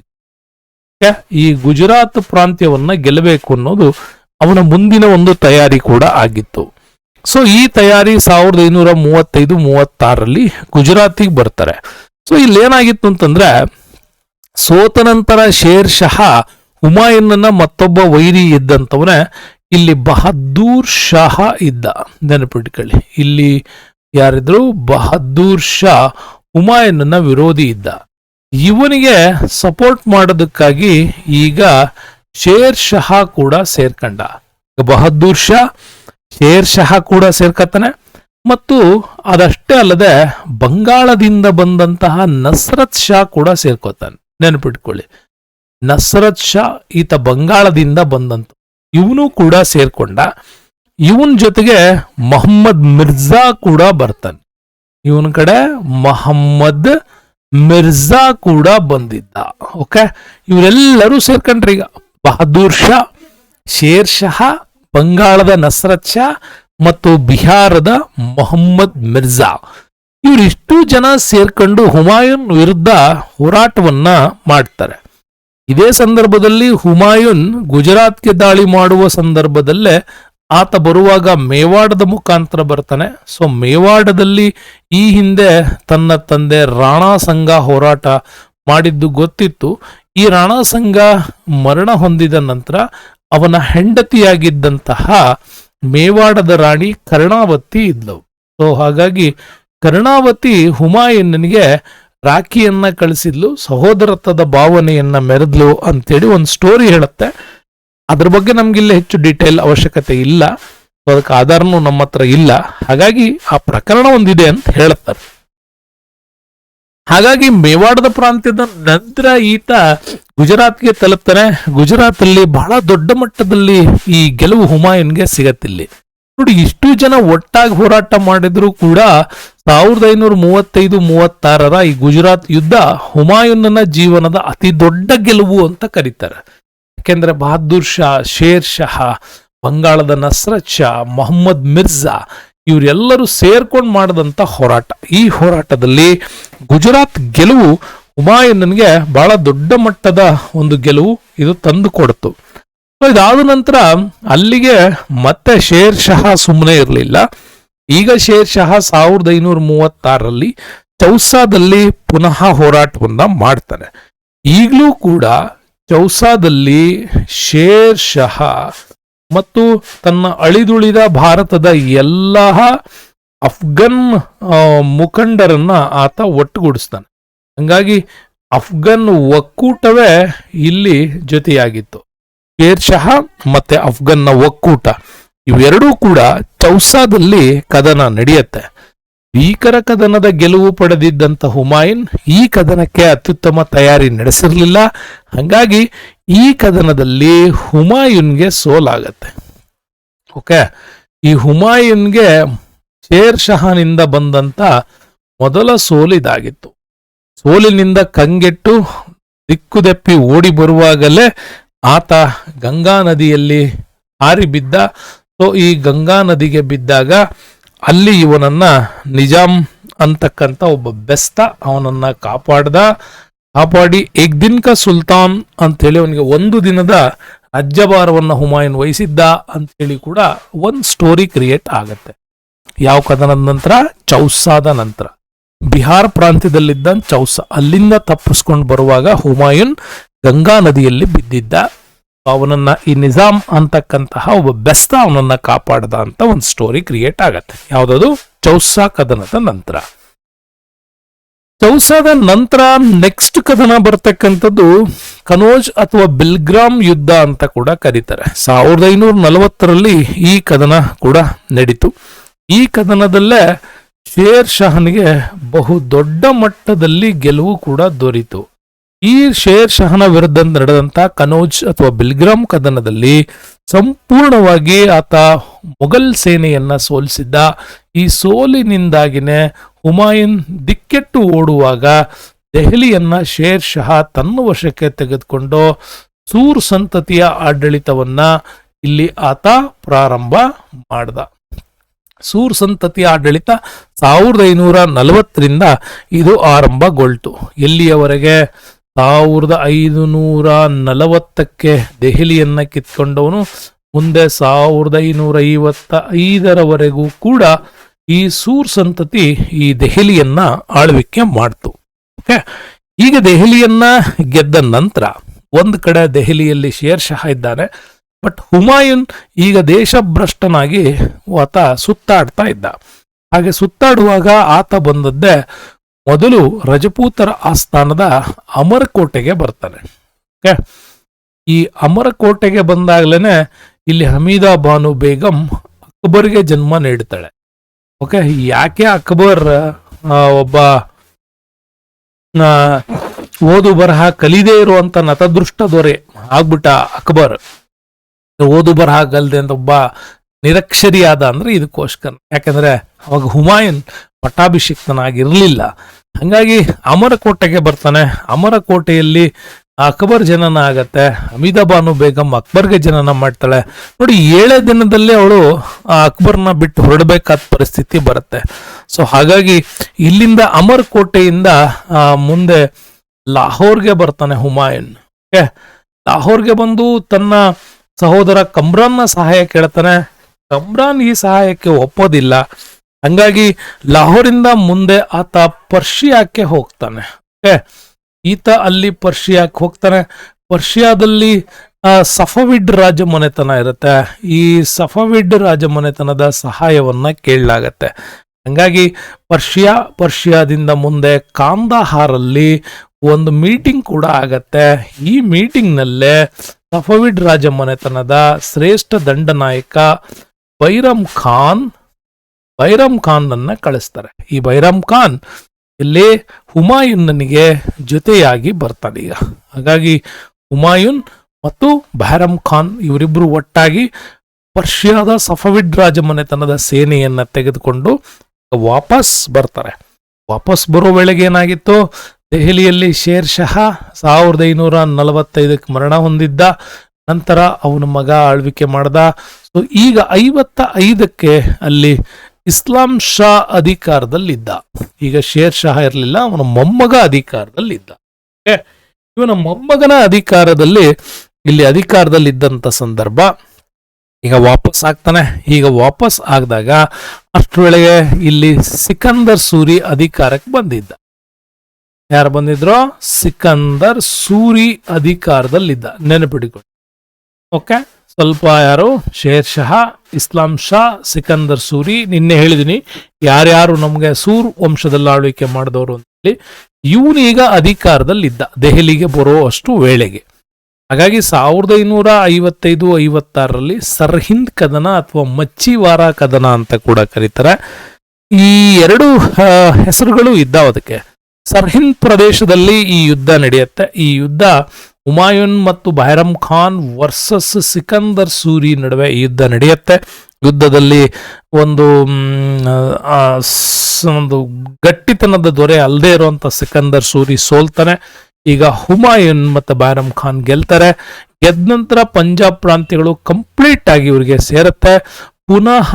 ಈ ಗುಜರಾತ್ ಪ್ರಾಂತ್ಯವನ್ನ ಗೆಲ್ಲಬೇಕು ಅನ್ನೋದು ಅವನ ಮುಂದಿನ ಒಂದು ತಯಾರಿ ಕೂಡ ಆಗಿತ್ತು ಸೊ, ಈ ತಯಾರಿ ಸಾವಿರದ ಐನೂರ ಮೂವತ್ತೈದು ಮೂವತ್ತಾರರಲ್ಲಿ ಗುಜರಾತಿಗೆ ಬರ್ತಾರೆ ಸೊ, ಇಲ್ಲಿ ಏನಾಗಿತ್ತು ಅಂತಂದ್ರೆ, ಸೋತ ನಂತರ ಶೇರ್ ಶಹ ಹುಮಾಯೂನ್ನ ಮತ್ತೊಬ್ಬ ವೈರಿ ಇದ್ದಂತವನೇ ಇಲ್ಲಿ ಬಹದ್ದೂರ್ ಶಾಹ ಇದ್ದ. ನೆನಪಿಟ್ಕೊಳ್ಳಿ. ಇಲ್ಲಿ ಯಾರಿದ್ರು ಬಹದ್ದೂರ್ ಶಾ ಹುಮಾಯೂನ್ನ ವಿರೋಧಿ ಇದ್ದ. ಇವನಿಗೆ ಸಪೋರ್ಟ್ ಮಾಡೋದಕ್ಕಾಗಿ ಈಗ ಶೇರ್ ಶಹ ಕೂಡ ಸೇರ್ಕಂಡ. ಬಹದ್ದೂರ್ ಶಾ ಶೇರ್ ಶಹ ಕೂಡ ಸೇರ್ಕತ್ತಾನೆ. ಮತ್ತು ಅದಷ್ಟೇ ಅಲ್ಲದೆ ಬಂಗಾಳದಿಂದ ಬಂದಂತಹ ನಸ್ರತ್ ಶಾ ಕೂಡ ಸೇರ್ಕೋತಾನೆ. ನೆನಪಿಟ್ಕೊಳ್ಳಿ. ನಸ್ರತ್ ಶಾ ಈತ ಬಂಗಾಳದಿಂದ ಬಂದಂತ ಇವನು ಕೂಡ ಸೇರ್ಕೊಂಡ. ಇವನ್ ಜೊತೆಗೆ ಮೊಹಮ್ಮದ್ ಮಿರ್ಜಾ ಕೂಡ ಬರ್ತಾನೆ. ಇವನ ಕಡೆ ಮೊಹಮ್ಮದ್ ಮಿರ್ಜಾ ಕೂಡ ಬಂದಿದ್ದ. ಓಕೆ ಇವರೆಲ್ಲರೂ ಸೇರ್ಕೊಂಡ್ರಿ ಈಗ ಬಹದ್ದೂರ್ ಶಾ, ಶೇರ್ ಶಹಾ, ಬಂಗಾಳದ ನಸ್ರತ್ ಶಾ ಮತ್ತು ಬಿಹಾರದ ಮೊಹಮ್ಮದ್ ಮಿರ್ಜಾ. ಇವರಿಷ್ಟು ಜನ ಸೇರ್ಕೊಂಡು ಹುಮಾಯೂನ್ ವಿರುದ್ಧ ಹೋರಾಟವನ್ನ ಮಾಡ್ತಾರೆ. ಇದೇ ಸಂದರ್ಭದಲ್ಲಿ ಹುಮಾಯೂನ್ ಗುಜರಾತ್ಗೆ ದಾಳಿ ಮಾಡುವ ಸಂದರ್ಭದಲ್ಲೇ ಆತ ಬರುವಾಗ ಮೇವಾಡದ ಮುಖಾಂತರ ಬರ್ತಾನೆ. ಸೊ, ಮೇವಾಡದಲ್ಲಿ ಈ ಹಿಂದೆ ತನ್ನ ತಂದೆ ರಾಣಾ ಸಂಘ ಹೋರಾಟ ಮಾಡಿದ್ದು ಗೊತ್ತಿತ್ತು. ಈ ರಾಣಾ ಸಂಘ ಮರಣ ಹೊಂದಿದ ನಂತರ ಅವನ ಹೆಂಡತಿಯಾಗಿದ್ದಂತಹ ಮೇವಾಡದ ರಾಣಿ ಕರ್ಣಾವತಿ ಇದ್ಲವು ಸೊ, ಹಾಗಾಗಿ ಕರ್ಣಾವತಿ ಹುಮಾಯೂನ್ನಿಗೆ ರಾಖಿಯನ್ನ ಕಳಿಸಿದ್ಲು, ಸಹೋದರತ್ವದ ಭಾವನೆಯನ್ನ ಮೆರೆದ್ಲು ಅಂತೇಳಿ ಒಂದು ಸ್ಟೋರಿ ಹೇಳುತ್ತೆ. ಅದ್ರ ಬಗ್ಗೆ ನಮ್ಗಿಲ್ಲಿ ಹೆಚ್ಚು ಡೀಟೇಲ್ ಅವಶ್ಯಕತೆ ಇಲ್ಲ. ಅದಕ್ಕೆ ಆಧಾರನೂ ನಮ್ಮ ಹತ್ರ ಇಲ್ಲ. ಹಾಗಾಗಿ ಆ ಪ್ರಕರಣ ಒಂದಿದೆ ಅಂತ ಹೇಳುತ್ತಾರೆ ಹಾಗಾಗಿ ಮೇವಾಡದ ಪ್ರಾಂತ್ಯದ ನಂತರ ಈತ ಗುಜರಾತ್ಗೆ ತಲುಪ್ತಾನೆ. ಗುಜರಾತ್ ಅಲ್ಲಿ ಬಹಳ ದೊಡ್ಡ ಮಟ್ಟದಲ್ಲಿ ಈ ಗೆಲುವು ಹುಮಾಯೂನ್ಗೆ ಸಿಗತ್ತಿಲ್ಲಿ. ನೋಡಿ, ಇಷ್ಟು ಜನ ಒಟ್ಟಾಗಿ ಹೋರಾಟ ಮಾಡಿದ್ರು ಕೂಡ ಸಾವಿರದ ಐನೂರ ಮೂವತ್ತೈದು ಮೂವತ್ತಾರರ ಈ ಗುಜರಾತ್ ಯುದ್ಧ ಹುಮಾಯೂನ್ನ ಜೀವನದ ಅತಿ ದೊಡ್ಡ ಗೆಲುವು ಅಂತ ಕರೀತಾರೆ. ಯಾಕೆಂದ್ರೆ ಬಹದ್ದೂರ್ ಶಾ, ಶೇರ್ ಶಹ, ಬಂಗಾಳದ ನಸ್ರತ್ ಶಾ, ಮೊಹಮ್ಮದ್ ಮಿರ್ಜಾ ಇವರೆಲ್ಲರೂ ಸೇರ್ಕೊಂಡು ಮಾಡಿದಂಥ ಹೋರಾಟ. ಈ ಹೋರಾಟದಲ್ಲಿ ಗುಜರಾತ್ ಗೆಲುವು ಹುಮಾಯೂನ್ಗೆ ಬಹಳ ದೊಡ್ಡ ಮಟ್ಟದ ಒಂದು ಗೆಲುವು ಇದು ತಂದು ಕೊಡ್ತು. ಸೊ ಇದಾದ ನಂತರ ಅಲ್ಲಿಗೆ ಮತ್ತೆ ಶೇರ್ ಶಹ ಸುಮ್ಮನೆ ಇರಲಿಲ್ಲ. ಈಗ ಶೇರ್ ಶಹ ಸಾವಿರದ ಐನೂರ ಮೂವತ್ತಾರರಲ್ಲಿ ಚೌಸಾದಲ್ಲಿ ಪುನಃ ಹೋರಾಟವನ್ನ ಮಾಡ್ತಾನೆ ಈಗಲೂ ಕೂಡ ಚೌಸಾದಲ್ಲಿ ಶೇರ್ ಶಹ ಮತ್ತು ತನ್ನ ಅಳಿದುಳಿದ ಭಾರತದ ಎಲ್ಲ ಅಫ್ಘನ್ ಮುಖಂಡರನ್ನ ಆತ ಒಟ್ಟುಗೂಡಿಸ್ತಾನೆ. ಹಂಗಾಗಿ ಅಫ್ಘನ್ ಒಕ್ಕೂಟವೇ ಇಲ್ಲಿ ಜೊತೆಯಾಗಿತ್ತು. ಶೇರ್ ಶಹ ಮತ್ತೆ ಅಫ್ಘನ್ನ ಒಕ್ಕೂಟ. ಇವೆರಡೂ ಕೂಡ ಚೌಸಾದಲ್ಲಿ ಕದನ ನಡೆಯುತ್ತೆ. ಭೀಕರ ಕದನದ ಗೆಲುವು ಪಡೆದಿದ್ದಂತ ಹುಮಾಯೂನ್ ಈ ಕದನಕ್ಕೆ ಅತ್ಯುತ್ತಮ ತಯಾರಿ ನಡೆಸಿರಲಿಲ್ಲ. ಹಂಗಾಗಿ ಈ ಕದನದಲ್ಲಿ ಹುಮಾಯೂನ್ಗೆ ಸೋಲಾಗತ್ತೆ. ಓಕೆ? ಈ ಹುಮಾಯೂನ್ಗೆ ಶೇರ್ ಶಹಾನಿಂದ ಬಂದಂತ ಮೊದಲ ಸೋಲಿದಾಗಿತ್ತು. ಸೋಲಿನಿಂದ ಕಂಗೆಟ್ಟು ದಿಕ್ಕುದೆಪ್ಪಿ ಓಡಿ ಬರುವಾಗಲೇ ಆತ ಗಂಗಾ ನದಿಯಲ್ಲಿ ಹಾರಿ ಬಿದ್ದ ಸೊ ಈ ಗಂಗಾ ನದಿಗೆ ಬಿದ್ದಾಗ ಅಲ್ಲಿ ಇವನನ್ನ ನಿಜಾಮ್ ಅಂತಕ್ಕಂಥ ಒಬ್ಬ ಬೆಸ್ತ ಅವನನ್ನ ಕಾಪಾಡ್ದ. ಕಾಪಾಡಿ ಏಕ್ ದಿನ್ಕ ಸುಲ್ತಾನ್ ಅಂತೇಳಿ ಅವನಿಗೆ ಒಂದು ದಿನದ ರಾಜ್ಯಭಾರವನ್ನ ಹುಮಾಯೂನ್ ವಹಿಸಿದ್ದ ಅಂತೇಳಿ ಕೂಡ ಒಂದು ಸ್ಟೋರಿ ಕ್ರಿಯೇಟ್ ಆಗತ್ತೆ. ಯಾವ ಕದನದ ನಂತರ? ಚೌಸಾದ ನಂತರ. ಬಿಹಾರ್ ಪ್ರಾಂತ್ಯದಲ್ಲಿದ್ದ ಚೌಸ ಅಲ್ಲಿಂದ ತಪ್ಪಿಸ್ಕೊಂಡು ಬರುವಾಗ ಹುಮಾಯೂನ್ ಗಂಗಾ ನದಿಯಲ್ಲಿ ಬಿದ್ದಿದ್ದ. ಅವನನ್ನ ಈ ನಿಜಾಮ್ ಅಂತಕ್ಕಂತಹ ಒಬ್ಬ ಬೆಸ್ತ ಅವನನ್ನ ಕಾಪಾಡದ ಅಂತ ಒಂದು ಸ್ಟೋರಿ ಕ್ರಿಯೇಟ್ ಆಗತ್ತೆ. ಯಾವ್ದದು? ಚೌಸಾ ಕದನದ ನಂತರ. ಚೌಸಾದ ನಂತರ ನೆಕ್ಸ್ಟ್ ಕದನ ಬರ್ತಕ್ಕಂಥದ್ದು ಕನೋಜ್ ಅಥವಾ ಬಿಲ್ಗ್ರಾಮ್ ಯುದ್ಧ ಅಂತ ಕೂಡ ಕರೀತಾರೆ. ಸಾವಿರದ ಐನೂರ ನಲವತ್ತರಲ್ಲಿ ಈ ಕದನ ಕೂಡ ನಡೀತು. ಈ ಕದನದಲ್ಲೇ ಶೇರ್ ಶಹನ್ಗೆ ಬಹು ದೊಡ್ಡ ಮಟ್ಟದಲ್ಲಿ ಗೆಲುವು ಕೂಡ ದೊರೀತು. ಈ ಶೇರ್ ಶಹನ ವಿರುದ್ಧ ನಡೆದಂತ ಕನೌಜ್ ಅಥವಾ ಬಿಲ್ಗ್ರಾಮ್ ಕದನದಲ್ಲಿ ಸಂಪೂರ್ಣವಾಗಿ ಆತ ಮೊಘಲ್ ಸೇನೆಯನ್ನ ಸೋಲಿಸಿದ್ದ. ಈ ಸೋಲಿನಿಂದಾಗಿನೇ ಹುಮಾಯೂನ್ ದಿಕ್ಕೆಟ್ಟು ಓಡುವಾಗ ದೆಹಲಿಯನ್ನ ಶೇರ್ ಶಹ ತನ್ನ ವಶಕ್ಕೆ ತೆಗೆದುಕೊಂಡು ಸೂರ್ ಸಂತತಿಯ ಆಡಳಿತವನ್ನ ಇಲ್ಲಿ ಆತ ಪ್ರಾರಂಭ ಮಾಡ್ದ. ಸೂರ್ ಸಂತತಿಯ ಆಡಳಿತ ಸಾವಿರದ ಐನೂರ ನಲವತ್ತರಿಂದ ಇದು ಆರಂಭಗೊಳ್ತು. ಎಲ್ಲಿಯವರೆಗೆ? ಸಾವಿರದ ಐದುನೂರ ನಲವತ್ತಕ್ಕೆ ದೆಹಲಿಯನ್ನು ಕಿತ್ಕೊಂಡವನು. ಮುಂದೆ ಸಾವಿರದ ಐನೂರ ಐವತ್ತ ಐದರವರೆಗೂ ಕೂಡ ಈ ಸೂರ್ ಸಂತತಿ ಈ ದೆಹಲಿಯನ್ನ ಆಳ್ವಿಕೆ ಮಾಡ್ತು. ಓಕೆ? ಈಗ ದೆಹಲಿಯನ್ನ ಗೆದ್ದ ನಂತರ ಒಂದು ಕಡೆ ದೆಹಲಿಯಲ್ಲಿ ಶೇರ್ ಶಹ ಇದ್ದಾನೆ ಬಟ್ ಹುಮಾಯೂನ್ ಈಗ ದೇಶಭ್ರಷ್ಟನಾಗಿ ಆತ ಸುತ್ತಾಡ್ತಾ ಇದ್ದ. ಹಾಗೆ ಸುತ್ತಾಡುವಾಗ ಆತ ಬಂದದ್ದೇ ಮೊದಲು ರಜಪೂತರ ಆಸ್ಥಾನದ ಅಮರಕೋಟೆಗೆ ಬರ್ತಾನೆ ಓಕೆ ಈ ಅಮರಕೋಟೆಗೆ ಬಂದಾಗ್ಲೇನೆ ಇಲ್ಲಿ ಹಮೀದಾ ಬಾನು ಬೇಗಂ ಅಕ್ಬರ್ಗೆ ಜನ್ಮ ನೀಡ್ತಾಳೆ. ಓಕೆ ಯಾಕೆ ಅಕ್ಬರ್ ಒಬ್ಬ ಓದು ಬರಹ ಕಲಿದೇ ಇರುವಂತ ನತದೃಷ್ಟ ದೊರೆ ಆಗ್ಬಿಟ್ಟ ಅಕ್ಬರ್. ಓದು ಬರಹ ಕಲ್ದೆ ಅಂತ ಒಬ್ಬ ನಿರಕ್ಷರಿಯಾದ ಅಂದ್ರೆ ಇದಕ್ಕೋಸ್ಕರ. ಯಾಕಂದ್ರೆ ಅವಾಗ ಹುಮಾಯೂನ್ ಪಟ್ಟಾಭಿಷಿಕ್ತನಾಗಿರ್ಲಿಲ್ಲ. ಹಂಗಾಗಿ ಅಮರಕೋಟೆಗೆ ಬರ್ತಾನೆ. ಅಮರಕೋಟೆಯಲ್ಲಿ ಅಕ್ಬರ್ ಜನನ ಆಗತ್ತೆ ಅಮಿದಾಬಾನು ಬಾನು ಬೇಗಂ ಅಕ್ಬರ್ಗೆ ಜನನ ಮಾಡ್ತಾಳೆ. ನೋಡಿ, ಏಳೇ ದಿನದಲ್ಲೇ ಅವಳು ಆ ಅಕ್ಬರ್ನ ಬಿಟ್ಟು ಹೊರಡಬೇಕಾದ ಪರಿಸ್ಥಿತಿ ಬರುತ್ತೆ. ಸೊ ಹಾಗಾಗಿ ಇಲ್ಲಿಂದ ಅಮರ್ ಕೋಟೆಯಿಂದ ಮುಂದೆ ಲಾಹೋರ್ಗೆ ಬರ್ತಾನೆ ಹುಮಾಯೂನ್. ಓಕೆ? ಲಾಹೋರ್ಗೆ ಬಂದು ತನ್ನ ಸಹೋದರ ಕಮ್ರಾನ್ನ ಸಹಾಯ ಕೇಳ್ತಾನೆ. ಕಮ್ರಾನ್ ಈ ಸಹಾಯಕ್ಕೆ ಒಪ್ಪೋದಿಲ್ಲ. ಹಂಗಾಗಿ ಲಾಹೋರಿಂದ ಮುಂದೆ ಆತ ಪರ್ಷಿಯಾಕ್ಕೆ ಹೋಗ್ತಾನೆ. ಈತ ಅಲ್ಲಿ ಪರ್ಷಿಯಾಕ್ಕೆ ಹೋಗ್ತಾನೆ. ಪರ್ಷಿಯಾದಲ್ಲಿ ಸಫವಿಡ್ ರಾಜ ರಾಜಮನೆತನ ಇರುತ್ತೆ. ಈ ಸಫವಿಡ್ ರಾಜಮನೆತನದ ಸಹಾಯವನ್ನ ಕೇಳಲಾಗತ್ತೆ. ಹಂಗಾಗಿ ಪರ್ಷಿಯಾ, ಪರ್ಷಿಯಾದಿಂದ ಮುಂದೆ ಕಾಂದಹಾರಲ್ಲಿ ಒಂದು ಮೀಟಿಂಗ್ ಕೂಡ ಆಗತ್ತೆ. ಈ ಮೀಟಿಂಗ್ನಲ್ಲೇ ಸಫವಿಡ್ ರಾಜಮನೆತನದ ಶ್ರೇಷ್ಠ ದಂಡನಾಯಕ ಬೈರಮ್ ಖಾನ್ ಬೈರಮ್ ಖಾನ್ ಅನ್ನ ಕಳಿಸ್ತಾರೆ. ಈ ಬೈರಮ್ ಖಾನ್ ಇಲ್ಲಿ ಹುಮಾಯೂನ್ನನಿಗೆ ಜೊತೆಯಾಗಿ ಬರ್ತಾನೆ. ಈಗ ಹಾಗಾಗಿ ಹುಮಾಯೂನ್ ಮತ್ತು ಬೈರಮ್ ಖಾನ್ ಇವರಿಬ್ಬರು ಒಟ್ಟಾಗಿ ಪರ್ಷಿಯಾದ ಸಫವಿಡ್ ರಾಜಮನೆತನದ ಸೇನೆಯನ್ನ ತೆಗೆದುಕೊಂಡು ವಾಪಸ್ ಬರ್ತಾರೆ. ವಾಪಸ್ ಬರೋ ವೇಳೆಗೆ ಏನಾಗಿತ್ತು? ದೆಹಲಿಯಲ್ಲಿ ಶೇರ್ ಶಹ ಸಾವಿರದ ಐನೂರ ನಲವತ್ತೈದಕ್ಕೆ ಮರಣ ಹೊಂದಿದ್ದ, ನಂತರ ಅವನ ಮಗ ಆಳ್ವಿಕೆ ಮಾಡ್ದ. ಸೊ ಈಗ ಐವತ್ತ ಐದಕ್ಕೆ ಅಲ್ಲಿ ಇಸ್ಲಾಂ ಶಾ ಅಧಿಕಾರದಲ್ಲಿದ್ದ. ಈಗ ಶೇರ್ ಶಾ ಇರಲಿಲ್ಲ, ಅವನ ಮೊಮ್ಮಗ ಅಧಿಕಾರದಲ್ಲಿದ್ದ? ಇವನ ಮೊಮ್ಮಗನ ಅಧಿಕಾರದಲ್ಲಿ ಇಲ್ಲಿ ಅಧಿಕಾರದಲ್ಲಿದ್ದಂತ ಸಂದರ್ಭ ಈಗ ವಾಪಸ್ ಆಗ್ತಾನೆ. ಈಗ ವಾಪಸ್ ಆಗದಾಗ ವೇಳೆಗೆ ಇಲ್ಲಿ ಸಿಕಂದರ್ ಸೂರಿ ಅಧಿಕಾರಕ್ಕೆ ಬಂದಿದ್ದ. ಯಾರು ಬಂದಿದ್ರು? ಸಿಕಂದರ್ ಸೂರಿ ಅಧಿಕಾರದಲ್ಲಿದ್ದ. ನೆನಪಿಡಿಕೊಂಡು ಓಕೆ ಸ್ವಲ್ಪ ಯಾರು? ಶೇರ್ ಶಹ, ಇಸ್ಲಾಂ ಶಾ, ಸಿಕಂದರ್ ಸೂರಿ, ನಿನ್ನೆ ಹೇಳಿದೀನಿ. ಯಾರ್ಯಾರು ನಮಗೆ ಸೂರ್ ವಂಶದಲ್ಲಿ ಆಳ್ವಿಕೆ ಮಾಡಿದವರು ಅಂತೇಳಿ ಇವನೀಗ ಅಧಿಕಾರದಲ್ಲಿದ್ದ, ದೆಹಲಿಗೆ ಬರೋ ಅಷ್ಟು ವೇಳೆಗೆ. ಹಾಗಾಗಿ ಸಾವಿರದ ಐನೂರ ಐವತ್ತೈದು, ಐವತ್ತಾರರಲ್ಲಿ ಸರ್ಹಿಂದ್ ಕದನ ಅಥವಾ ಮಚ್ಚಿವಾರ ಕದನ ಅಂತ ಕೂಡ ಕರೀತಾರೆ. ಈ ಎರಡು ಹೆಸರುಗಳು ಇದ್ದಾವ ಅದಕ್ಕೆ. ಸರ್ಹಿಂದ್ ಪ್ರದೇಶದಲ್ಲಿ ಈ ಯುದ್ಧ ನಡೆಯುತ್ತೆ. ಈ ಯುದ್ಧ ಹುಮಾಯೂನ್ ಮತ್ತು ಬಹರಂ ಖಾನ್ ವರ್ಸಸ್ ಸಿಕಂದರ್ ಸೂರಿ ನಡುವೆ ಯುದ್ಧ ನಡೆಯುತ್ತೆ. ಯುದ್ಧದಲ್ಲಿ ಒಂದು ಒಂದು ಗಟ್ಟಿತನದ ದೊರೆ ಅಲ್ಲದೆ ಇರುವಂತ ಸಿಕಂದರ್ ಸೂರಿ ಸೋಲ್ತಾನೆ. ಈಗ ಹುಮಾಯೂನ್ ಮತ್ತು ಬಹರಂ ಖಾನ್ ಗೆಲ್ತಾರೆ. ಗೆದ್ದ ನಂತರ ಪಂಜಾಬ್ ಪ್ರಾಂತ್ಯಗಳು ಕಂಪ್ಲೀಟ್ ಆಗಿ ಇವರಿಗೆ ಸೇರುತ್ತೆ. ಪುನಃ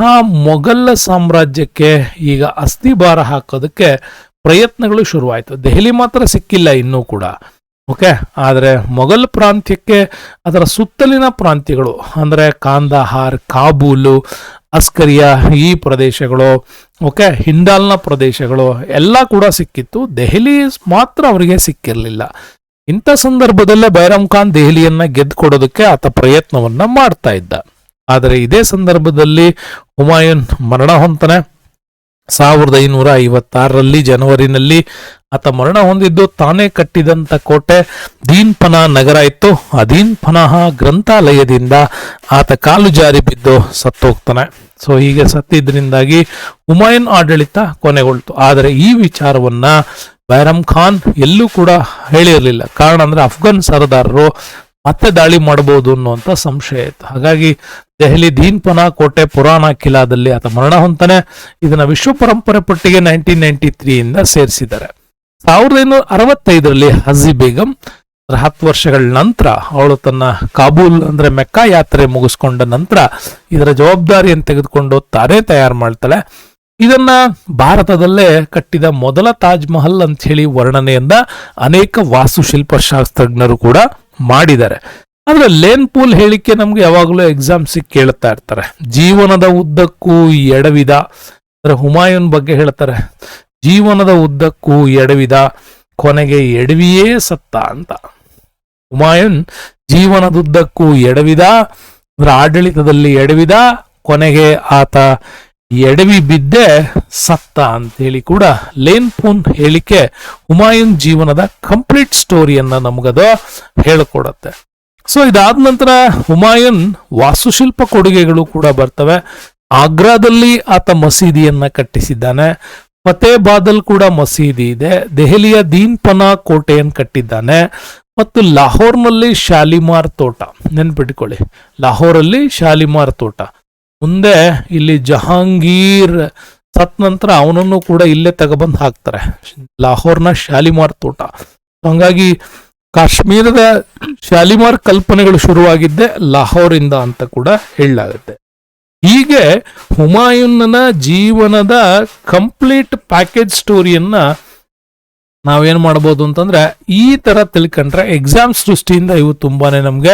ಮೊಘಲ್ ಸಾಮ್ರಾಜ್ಯಕ್ಕೆ ಈಗ ಅಸ್ಥಿಭಾರ ಹಾಕೋದಕ್ಕೆ ಪ್ರಯತ್ನಗಳು ಶುರುವಾಯಿತು. ದೆಹಲಿ ಮಾತ್ರ ಸಿಕ್ಕಿಲ್ಲ ಇನ್ನೂ ಕೂಡ. ಓಕೆ? ಆದರೆ ಮೊಘಲ್ ಪ್ರಾಂತ್ಯಕ್ಕೆ ಅದರ ಸುತ್ತಲಿನ ಪ್ರಾಂತ್ಯಗಳು, ಅಂದರೆ ಕಾಂದಹಾರ್, ಕಾಬೂಲು, ಅಸ್ಕರಿಯಾ ಈ ಪ್ರದೇಶಗಳು, ಓಕೆ, ಹಿಂಡಾಲ್ನ ಪ್ರದೇಶಗಳು, ಎಲ್ಲ ಕೂಡ ಸಿಕ್ಕಿತ್ತು. ದೆಹಲಿ ಮಾತ್ರ ಅವರಿಗೆ ಸಿಕ್ಕಿರಲಿಲ್ಲ. ಇಂಥ ಸಂದರ್ಭದಲ್ಲೇ ಬೈರಮ್ ಖಾನ್ ದೆಹಲಿಯನ್ನ ಗೆದ್ದುಕೊಡೋದಕ್ಕೆ ಆತ ಪ್ರಯತ್ನವನ್ನ ಮಾಡ್ತಾ ಇದ್ದ. ಆದರೆ ಇದೇ ಸಂದರ್ಭದಲ್ಲಿ ಹುಮಾಯೂನ್ ಮರಣ ಹೊಂತಾನೆ. ಸಾವಿರದ ಐನೂರ ಐವತ್ತಾರರಲ್ಲಿ ಜನವರಿನಲ್ಲಿ ಆತ ಮರಣ ಹೊಂದಿದ್ದು ತಾನೇ ಕಟ್ಟಿದಂತ ಕೋಟೆ ದೀನ್ಪನ ನಗರ ಇತ್ತು. ಆ ದೀನ್ಪನಹ ಗ್ರಂಥಾಲಯದಿಂದ ಆತ ಕಾಲು ಜಾರಿ ಬಿದ್ದು ಸತ್ತೋಗ್ತಾನೆ. ಸೊ, ಹೀಗೆ ಸತ್ತಿದ್ರಿಂದಾಗಿ ಹುಮಾಯೂನ್ ಆಡಳಿತ ಕೊನೆಗೊಳ್ತು. ಆದರೆ ಈ ವಿಚಾರವನ್ನ ಬೈರಮ್ ಖಾನ್ ಎಲ್ಲೂ ಕೂಡ ಹೇಳಿರಲಿಲ್ಲ. ಕಾರಣ ಅಂದ್ರೆ ಅಫ್ಘಾನ್ ಸರದಾರರು ಮತ್ತೆ ದಾಳಿ ಮಾಡಬಹುದು ಅನ್ನುವಂತ ಸಂಶಯ ಇತ್ತು. ಹಾಗಾಗಿ ದೆಹಲಿ ದೀನ್ಪನ ಕೋಟೆ ಪುರಾಣ ಕಿಲಾದಲ್ಲಿ ಆತ ಮರಣ ಹೊಂತಾನೆ ಇದನ್ನ ವಿಶ್ವ ಪರಂಪರೆ ಪಟ್ಟಿಗೆ ನೈನ್ಟೀನ್ ನೈನ್ಟಿ ತ್ರೀ ಇಂದ ಸೇರಿಸಿದ್ದಾರೆ. ಸಾವಿರದ ಐನೂರ ಅರವತ್ತೈದರಲ್ಲಿ ಹಜಿ ಬೇಗಂ. ಹತ್ತು ವರ್ಷಗಳ ನಂತರ ಅವಳು ತನ್ನ ಕಾಬೂಲ್ ಅಂದ್ರೆ ಮೆಕ್ಕಾ ಯಾತ್ರೆ ಮುಗಿಸ್ಕೊಂಡ ನಂತರ ಇದರ ಜವಾಬ್ದಾರಿಯನ್ನು ತೆಗೆದುಕೊಂಡು ತಾರೇ ತಯಾರು ಮಾಡ್ತಾಳೆ. ಇದನ್ನ ಭಾರತದಲ್ಲೇ ಕಟ್ಟಿದ ಮೊದಲ ತಾಜ್ ಮಹಲ್ ಅಂತ ಹೇಳಿ ವರ್ಣನೆಯನ್ನ ಅನೇಕ ವಾಸ್ತುಶಿಲ್ಪ ಶಾಸ್ತ್ರಜ್ಞರು ಕೂಡ ಮಾಡಿದ್ದಾರೆ. ಆದ್ರೆ ಲೇನ್ ಪೂಲ್ ಹೇಳಿಕೆ ನಮ್ಗೆ ಯಾವಾಗಲೂ ಎಕ್ಸಾಮ್ಸ್ ಕೇಳ್ತಾ ಇರ್ತಾರೆ. ಜೀವನದ ಉದ್ದಕ್ಕೂ ಎಡವಿದ, ಅಂದ್ರೆ ಹುಮಾಯೂನ್ ಬಗ್ಗೆ ಹೇಳ್ತಾರೆ. ಜೀವನದ ಉದ್ದಕ್ಕೂ ಎಡವಿದ ಕೊನೆಗೆ ಎಡವಿಯೇ ಸತ್ತ ಅಂತ. ಹುಮಾಯೂನ್ ಜೀವನದುದ್ದಕ್ಕೂ ಎಡವಿದ, ಅಂದ್ರೆ ಆಡಳಿತದಲ್ಲಿ ಎಡವಿದ, ಕೊನೆಗೆ ಆತ ಎಡವಿ ಬಿದ್ದೆ ಸತ್ತ ಅಂತೇಳಿ ಕೂಡ ಲೇನ್ ಪೂನ್ ಹೇಳಿಕೆ ಹುಮಾಯೂನ್ ಜೀವನದ ಕಂಪ್ಲೀಟ್ ಸ್ಟೋರಿಯನ್ನ ನಮಗದು ಹೇಳಿಕೊಡತ್ತೆ. ಸೊ ಇದಾದ ನಂತರ ಹುಮಾಯೂನ್ ವಾಸ್ತುಶಿಲ್ಪ ಕೊಡುಗೆಗಳು ಕೂಡ ಬರ್ತವೆ. ಆಗ್ರಾದಲ್ಲಿ ಆತ ಮಸೀದಿಯನ್ನ ಕಟ್ಟಿಸಿದ್ದಾನೆ. ಫತೇಬಾದಲ್ ಕೂಡ ಮಸೀದಿ ಇದೆ. ದೆಹಲಿಯ ದೀನ್ಪನ ಕೋಟೆಯನ್ನು ಕಟ್ಟಿದ್ದಾನೆ. ಮತ್ತು ಲಾಹೋರ್ನಲ್ಲಿ ಶಾಲಿಮಾರ್ ತೋಟ. ನೆನ್ಪಿಟ್ಕೊಳ್ಳಿ. ಲಾಹೋರಲ್ಲಿ ಶಾಲಿಮಾರ್ ತೋಟ. ಮುಂದೆ ಇಲ್ಲಿ ಜಹಾಂಗೀರ್ ಸತ್ ನಂತರ ಅವನನ್ನು ಕೂಡ ಇಲ್ಲೇ ತಗೊಬಂದು ಹಾಕ್ತಾರೆ. ಲಾಹೋರ್ನ ಶಾಲಿಮಾರ್ ತೋಟ. ಹಂಗಾಗಿ ಕಾಶ್ಮೀರದ ಶಾಲಿಮಾರ್ ಕಲ್ಪನೆಗಳು ಶುರುವಾಗಿದ್ದೆ ಲಾಹೋರಿಂದ ಅಂತ ಕೂಡ ಹೇಳಲಾಗುತ್ತೆ. ಹೀಗೆ ಹುಮಾಯೂನ್ನ ಜೀವನದ ಕಂಪ್ಲೀಟ್ ಪ್ಯಾಕೇಜ್ ಸ್ಟೋರಿಯನ್ನ ನಾವೇನು ಮಾಡ್ಬೋದು ಅಂತಂದ್ರೆ ಈ ತರ ತಿಳ್ಕೊಂಡ್ರೆ ಎಕ್ಸಾಮ್ ಸೃಷ್ಟಿಯಿಂದ ಇವು ತುಂಬಾನೇ ನಮಗೆ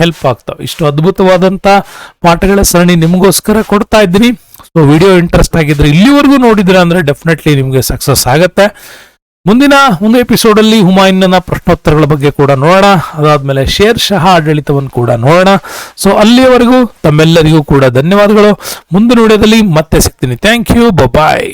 ಹೆಲ್ಪ್ ಆಗ್ತವೆ. ಇಷ್ಟು ಅದ್ಭುತವಾದಂಥ ಪಾಠಗಳ ಸರಣಿ ನಿಮಗೋಸ್ಕರ ಕೊಡ್ತಾ ಇದ್ದೀನಿ. ಸೊ ವಿಡಿಯೋ ಇಂಟ್ರೆಸ್ಟ್ ಆಗಿದ್ರೆ ಇಲ್ಲಿವರೆಗೂ ನೋಡಿದ್ರೆ ಅಂದ್ರೆ ಡೆಫಿನೆಟ್ಲಿ ನಿಮಗೆ ಸಕ್ಸಸ್ ಆಗತ್ತೆ. ಮುಂದಿನ ಒಂದು ಎಪಿಸೋಡ್ ಅಲ್ಲಿ ಹುಮಾಯೂನ್ನ ಪ್ರಶ್ನೋತ್ತರಗಳ ಬಗ್ಗೆ ಕೂಡ ನೋಡೋಣ. ಅದಾದ್ಮೇಲೆ ಶೇರ್ ಶಹ ಆಡಳಿತವನ್ನು ಕೂಡ ನೋಡೋಣ. ಸೊ ಅಲ್ಲಿಯವರೆಗೂ ತಮ್ಮೆಲ್ಲರಿಗೂ ಕೂಡ ಧನ್ಯವಾದಗಳು. ಮುಂದಿನ ವಿಡಿಯೋದಲ್ಲಿ ಮತ್ತೆ ಸಿಗ್ತೀನಿ. Thank you bye